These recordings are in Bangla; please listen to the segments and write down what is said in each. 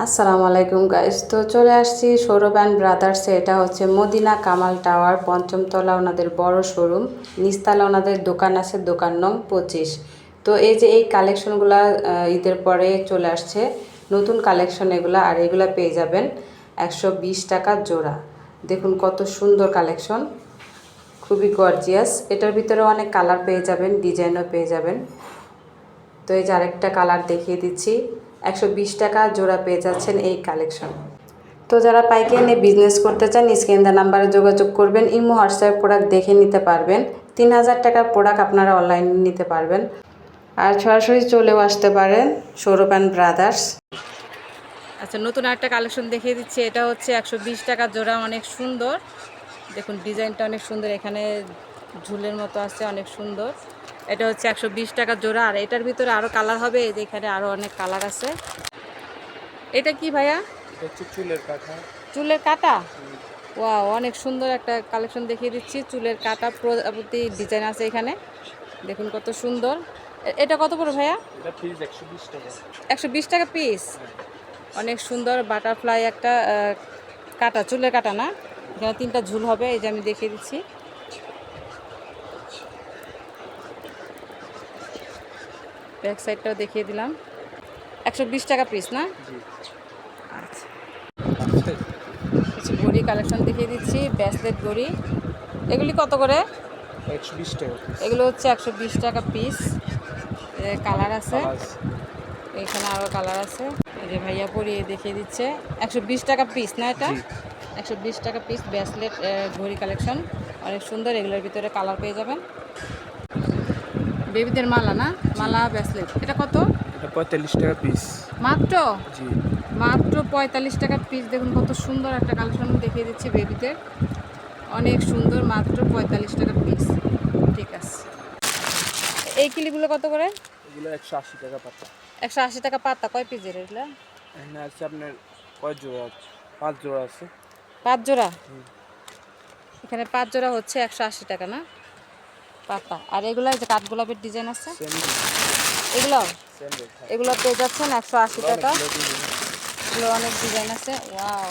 আসসালামু আলাইকুম গাইস তো চলে আসছি সৌরভ অ্যান্ড ব্রাদার্সে এটা হচ্ছে মদিনা কামাল টাওয়ার পঞ্চমতলা ওনাদের বড় শোরুম নিচতলা ওনাদের দোকান আছে, দোকান নং পঁচিশ। তো এই যে এই কালেকশনগুলো ঈদের পরে চলে আসছে। নতুন কালেকশন এগুলা, আর এগুলা পেয়ে যাবেন একশো বিশ টাকা জোড়া। দেখুন কত সুন্দর কালেকশন খুবই গর্জিয়াস এটার ভিতরে অনেক কালার পেয়ে যাবেন ডিজাইনও পেয়ে যাবেন। তো এই যে আরেকটা কালার দেখিয়ে দিচ্ছি। একশো বিশ টাকা জোড়া পেয়ে যাচ্ছেন এই কালেকশন তো যারা পাইকারি নিয়ে বিজনেস করতে চান, স্ক্রিন নাম্বারে যোগাযোগ করবেন, ইমো, হোয়াটসঅ্যাপ প্রোডাক্ট দেখে নিতে পারবেন। তিন হাজার টাকার প্রোডাক্ট আপনারা অনলাইনে নিতে পারবেন। আর সরাসরি চলেও আসতে পারেন সৌরভ অ্যান্ড ব্রাদার্স আচ্ছা নতুন একটা কালেকশন দেখিয়ে দিচ্ছি। এটা হচ্ছে একশো বিশ টাকা জোড়া, অনেক সুন্দর। দেখুন, ডিজাইনটা অনেক সুন্দর। এখানে ঝুলের মতো আছে, অনেক সুন্দর। এটা হচ্ছে একশো বিশ টাকা জোড়া আর এটার ভিতরে আরও কালার হবে এই যে এখানে আরও অনেক কালার আছে। এটা কি ভাইয়া? চুলের কাঁথা চুলের কাটা? ওয়া অনেক সুন্দর একটা কালেকশন দেখিয়ে দিচ্ছি চুলের কাটা প্রতি ডিজাইন আছে এখানে। দেখুন কত সুন্দর। এটা কত করে ভাইয়া? একশো বিশ টাকা। একশো বিশ টাকা পিস অনেক সুন্দর বাটারফ্লাই একটা কাটা চুলের কাটা না? এখানে তিনটা ঝুল হবে এই যে আমি দেখিয়ে দিচ্ছি। ব্যাক সাইডটাও দেখিয়ে দিলাম। একশো বিশ টাকা পিস না? আচ্ছা। কিছু ঘড়ি কালেকশন দেখিয়ে দিচ্ছি ব্যাসলেট ঘড়ি এগুলি কত করে? একশো বিশ টাকা এগুলো হচ্ছে একশো বিশ টাকা পিস কালার আছে। এখানে আরও কালার আছে। যে ভাইয়া পরিয়ে দেখিয়ে দিচ্ছে। একশো বিশ টাকা পিস না এটা? একশো বিশ টাকা পিস ব্যাসলেট ঘড়ি কালেকশন অনেক সুন্দর এগুলোর ভিতরে কালার পেয়ে যাবেন। বেবিদের মালা না? মালা ব্যাসলেট এটা কত? এটা পঁয়তাল্লিশ টাকা পিস মাত্র? জি। মাত্র পঁয়তাল্লিশ টাকা পিস দেখুন কত সুন্দর একটা কালেকশন দেখিয়ে দিচ্ছি বেবিদের। অনেক সুন্দর মাত্র পঁয়তাল্লিশ টাকা পিস ঠিক আছে। এই কিলিগুলো কত করে? এগুলো একশো আশি টাকা পাতা। একশো আশি টাকা পাতা। কয় পিসের এগুলো? এখানে আছে আপনার কয় জোড়া আছে? পাঁচ জোড়া আছে। পাঁচ জোড়া? এখানে পাঁচ জোড়া হচ্ছে একশো আশি টাকা না? পাতা। আর এগুলো যে কাঠগোলাপের ডিজাইন আছে? এগুলো? এগুলো পেয়ে যাচ্ছেন একশো আশি টাকা। এগুলো অনেক ডিজাইন আছে। ওয়াও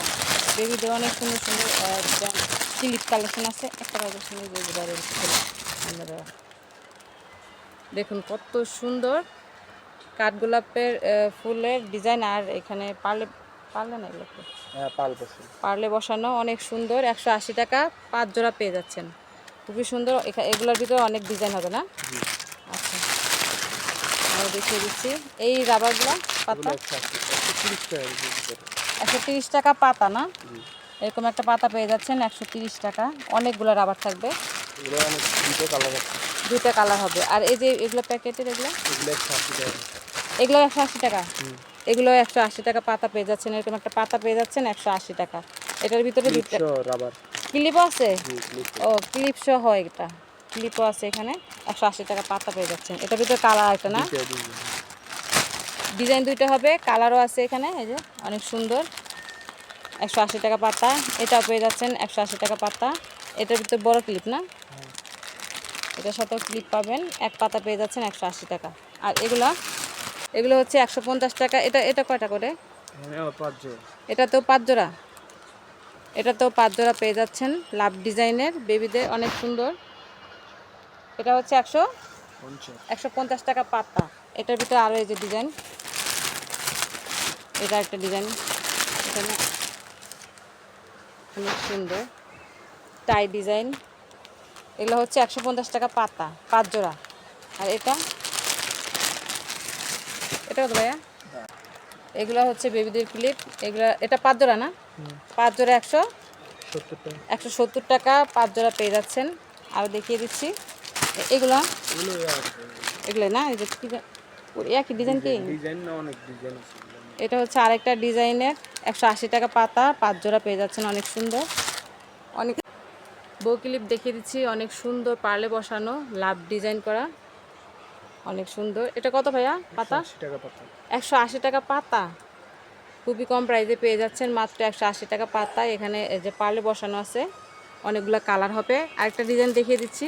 বেবিদের অনেক সুন্দর সুন্দর ক্লিপ কালেকশন আছে। একটা কালেকশন দেখুন কত সুন্দর কাঠগোলাপের ফুলের ডিজাইন আর এখানে পার্লে পারলে না এগুলো? হ্যাঁ পার্লে বসানো অনেক সুন্দর। একশো আশি টাকা পাঁচ জোড়া পেয়ে যাচ্ছেন। খুবই সুন্দর। এগুলোর ভিতরে অনেক ডিজাইন হবে না? আচ্ছা। আরও দেখিয়ে দিচ্ছি। এই রাবারগুলো পাতা? একশো তিরিশ টাকা পাতা না? এরকম একটা পাতা পেয়ে যাচ্ছেন একশো তিরিশ টাকা। অনেকগুলো রাবার থাকবে। এগুলো দুটো কালার দুইটা কালার হবে। আর এই যে এগুলো প্যাকেটের এগুলো? এগুলো একশো আশি টাকা এগুলো একশো আশি টাকা? এগুলো একশো আশি টাকা পাতা পেয়ে যাচ্ছেন। এরকম একটা পাতা পেয়ে যাচ্ছেন একশো আশি টাকা। এটার ভিতরে রাবার ক্লিপও আছে? ও ক্লিপ সহ হয় এটা। ক্লিপও আছে এখানে। একশো আশি টাকা পাতা পেয়ে যাচ্ছেন। এটার ভিতরে কালার একটা না। ডিজাইন দুইটা হবে কালারও আছে এখানে এই যে অনেক সুন্দর। একশো আশি টাকা পাতা এটাও পেয়ে যাচ্ছেন একশো আশি টাকা পাতা। এটার ভিতরে বড় ক্লিপ না। এটার সাথেও ক্লিপ পাবেন এক পাতা পেয়ে যাচ্ছেন একশো আশি টাকা। আর এগুলো? এগুলো হচ্ছে একশো পঞ্চাশ টাকা। এটা এটা কয়টা করে? এটা তো পাঁচ জোড়া? এটাতেও তো জোড়া এটাতেও পাঁচ জোড়া পেয়ে যাচ্ছেন। লাভ ডিজাইনের বেবিদের অনেক সুন্দর। এটা হচ্ছে একশো একশো পঞ্চাশ টাকা পাতা। এটার ভিতরে আরও এই যে ডিজাইন। এটা একটা ডিজাইন। এখানে অনেক সুন্দর। Tie design. এগুলো হচ্ছে একশো পঞ্চাশ টাকা পাতা পাঁচ জোড়া আর এটা? এটা কত ভাইয়া? এগুলো হচ্ছে বেবিদের ক্লিপ। এগুলো এটা পাঁচ জোড়া না। পাঁচ জোড়া একশো একশো সত্তর টাকা পাঁচ জোড়া পেয়ে যাচ্ছেন। আরও দেখিয়ে দিচ্ছি। এগুলো? এগুলো না? এই যে একই ডিজাইন কি। এটা হচ্ছে আরেকটা ডিজাইনের একশো আশি টাকা পাতা পাঁচ জোড়া পেয়ে যাচ্ছেন অনেক সুন্দর। অনেক বউ ক্লিপ দেখিয়ে দিচ্ছি অনেক সুন্দর পার্লে বসানো লাভ ডিজাইন করা। অনেক সুন্দর। এটা কত ভাইয়া? পাতা। একশো আশি টাকা পাতা। খুবই কম প্রাইসে পেয়ে যাচ্ছেন মাত্র একশো আশি টাকা পাতা। এখানে যে পার্লে বসানো আছে অনেকগুলো কালার হবে। আরেকটা ডিজাইন দেখিয়ে দিচ্ছি।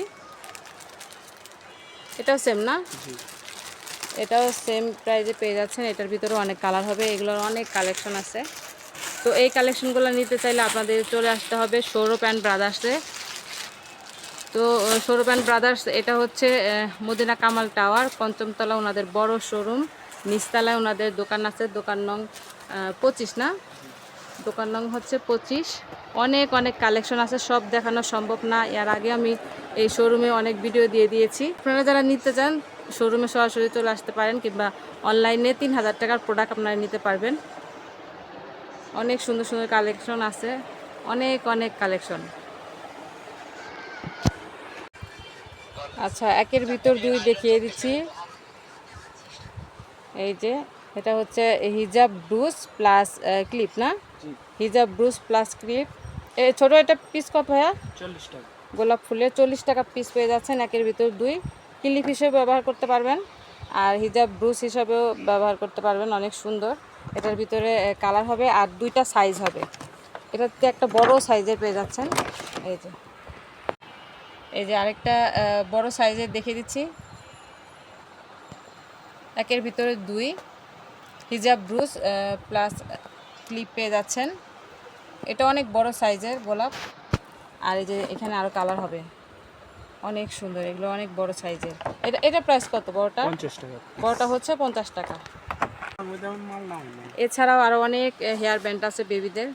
এটাও সেম না? এটাও সেম প্রাইজে পেয়ে যাচ্ছেন। এটার ভিতরে অনেক কালার হবে এগুলোর অনেক কালেকশন আছে। তো এই কালেকশনগুলো নিতে চাইলে আপনাদের চলে আসতে হবে সৌরভ অ্যান্ড ব্রাদার্সে তো সৌরভ অ্যান্ড ব্রাদার্স এটা হচ্ছে মদিনা কামাল টাওয়ার পঞ্চমতলা ওনাদের বড় শোরুম নিচতলায় ওনাদের দোকান আছে, দোকান নং পঁচিশ না? দোকান নং হচ্ছে পঁচিশ। অনেক অনেক কালেকশন আছে, সব দেখানো সম্ভব না। এর আগে আমি এই শোরুমে অনেক ভিডিও দিয়ে দিয়েছি। আপনারা যারা নিতে চান, শোরুমে সরাসরি চলে আসতে পারেন কিংবা অনলাইনে তিন হাজার টাকার প্রোডাক্ট আপনারা নিতে পারবেন। অনেক সুন্দর সুন্দর কালেকশন আছে, অনেক অনেক কালেকশন। আচ্ছা একের ভিতর দুই দেখিয়ে দিচ্ছি। এই যে এটা হচ্ছে হিজাব ব্রুস প্লাস ক্লিপ না? হিজাব ব্রুস প্লাস ক্লিপ। এই ছোটো এটা পিস কত ভাইয়া? চল্লিশ টাকা। গোলাপ ফুলের চল্লিশ টাকা পিস পেয়ে যাচ্ছেন একের ভিতর দুই। ক্লিপ হিসেবে ব্যবহার করতে পারবেন। আর হিজাব ব্রুস হিসাবেও ব্যবহার করতে পারবেন অনেক সুন্দর। এটার ভিতরে কালার হবে আর দুইটা সাইজ হবে। এটাতে একটা বড় সাইজের পেয়ে যাচ্ছেন। এই যে। এই যে আরেকটা বড় সাইজের দেখিয়ে দিচ্ছি। একের ভিতরে দুই। হিজাব ব্রুস প্লাস ক্লিপ পেয়ে যাচ্ছেন। এটা অনেক বড় সাইজের গোলাপ। আর এই যে এখানে আরও কালার হবে। অনেক সুন্দর এগুলো অনেক বড় সাইজের এটা এটা প্রাইস কত বড়টা? পঞ্চাশ টাকা। বড়টা হচ্ছে পঞ্চাশ টাকা। এছাড়াও আরও অনেক হেয়ার ব্যান্ড আছে বেবিদের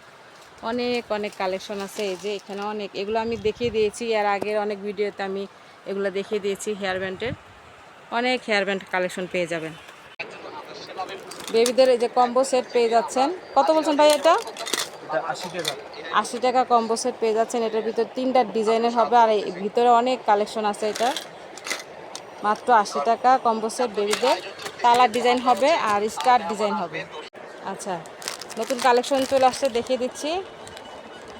অনেক অনেক কালেকশন আছে। এই যে এখানে অনেক এগুলো আমি দেখিয়ে দিয়েছি। এর আগের অনেক ভিডিওতে আমি এগুলো দেখিয়ে দিয়েছি হেয়ার ব্যান্ডের অনেক হেয়ার ব্যান্ড কালেকশন পেয়ে যাবেন। বেবিদের এই যে কম্বো সেট পেয়ে যাচ্ছেন। কত বলছেন ভাই এটা? আশি টাকা। কম্বো সেট পেয়ে যাচ্ছেন। এটার ভিতর তিনটা ডিজাইনের হবে আর এই ভিতরে অনেক কালেকশন আছে এটা। মাত্র আশি টাকা কম্বো সেট বেবিদের। কালার ডিজাইন হবে আর স্কার্ট ডিজাইন হবে। আচ্ছা নতুন কালেকশন চলে আসছে দেখিয়ে দিচ্ছি।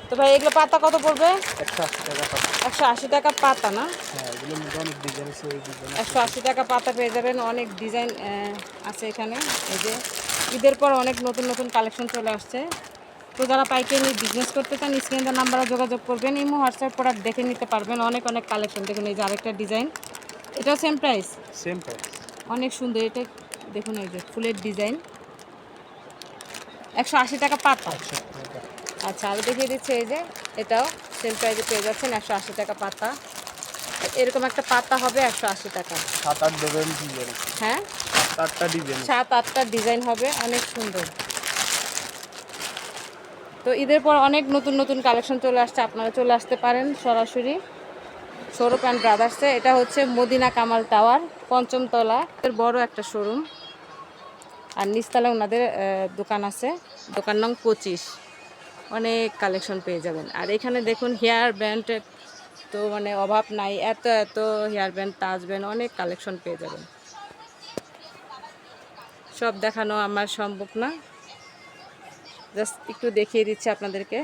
তো ভাই এগুলো পাতা কত পড়বে? একশো আশি টাকা পাতা। একশো আশি টাকা পাতা না? একশো আশি টাকা পাতা পেয়ে যাবেন। অনেক ডিজাইন আছে এখানে। এই যে ঈদের পর অনেক নতুন নতুন কালেকশন চলে আসছে। তো যারা পাইকারি বিজনেস করতে চান স্ক্রিনের নাম্বারে যোগাযোগ করবেন। ইমো হোয়াটসঅ্যাপ প্রোডাক্ট দেখে নিতে পারবেন। অনেক অনেক কালেকশন। দেখুন এই যে আরেকটা ডিজাইন। এটাও সেম প্রাইস সেম প্রাইস অনেক সুন্দর। এটা দেখুন এই যে ফুলের ডিজাইন। একশো আশি টাকা পাতা। আচ্ছা আর দেখিয়ে দিচ্ছে এই যে এটাও সেম প্রাইসে পেয়ে যাচ্ছেন। একশো আশি টাকা পাতা। এরকম একটা পাতা হবে একশো আশি টাকা। সাত আট ডিজাইন হ্যাঁ? সাত আটটা ডিজাইন। সাত আটটা ডিজাইন হবে অনেক সুন্দর। তো ঈদের পর অনেক নতুন নতুন কালেকশন চলে আসছে আপনারা চলে আসতে পারেন সরাসরি। সৌরভ অ্যান্ড ব্রাদার্সে এটা হচ্ছে মদিনা কামাল টাওয়ার পঞ্চমতলা এর বড় একটা শোরুম। আর নিচতলা ওনাদের দোকান আছে। দোকান নং পঁচিশ। অনেক কালেকশন পেয়ে যাবেন। আর এখানে দেখুন হেয়ার ব্যান্ড তো মানে অভাব নাই, এত এত হেয়ার ব্যান্ড টাচ ব্যান্ড অনেক কালেকশন পেয়ে যাবেন। সব দেখানো আমার সম্ভব না। জাস্ট একটু দেখিয়ে দিচ্ছি আপনাদেরকে।